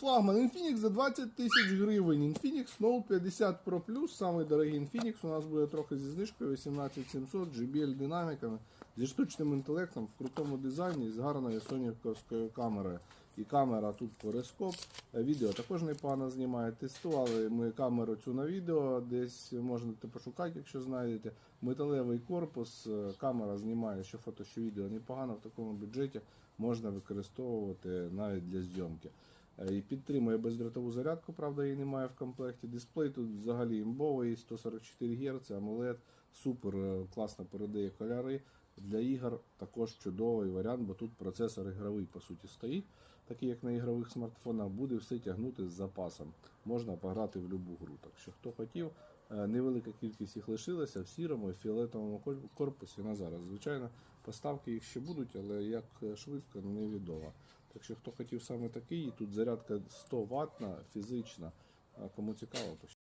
Флагман Infinix за 20 тисяч гривень. Infinix Note 50 Pro Plus, самий дорогий Infinix. У нас буде трохи зі знижкою 18700 JBL динаміками, зі штучним інтелектом, в крутому дизайні, з гарною сонівською камерою. І камера тут перископ. Відео також непогано знімає. Тестували ми камеру цю на відео, десь можете пошукати, якщо знайдете. Металевий корпус, е, камера знімає що фото, що відео непогано в такому бюджеті можна використовувати навіть для зйомки. Е, І підтримує бездротову зарядку, правда, її немає в комплекті. Дисплей тут взагалі імбовий, 144 Гц, AMOLED, супер е, класно передає кольори. Для ігор також чудовий варіант, бо тут процесор ігровий по суті стоїть, такий як на ігрових смартфонах, буде все тягнути з запасом. Можна пограти в будь-яку гру. Так що хто хотів, е, невелика кількість їх лишилася в сірому і фіолетовому корпусі на зараз. Звичайно, поставки їх ще будуть, але як е, швидко невідомо. Так що хто хотів саме такий, тут зарядка 100 ватна, фізична. Кому цікаво, то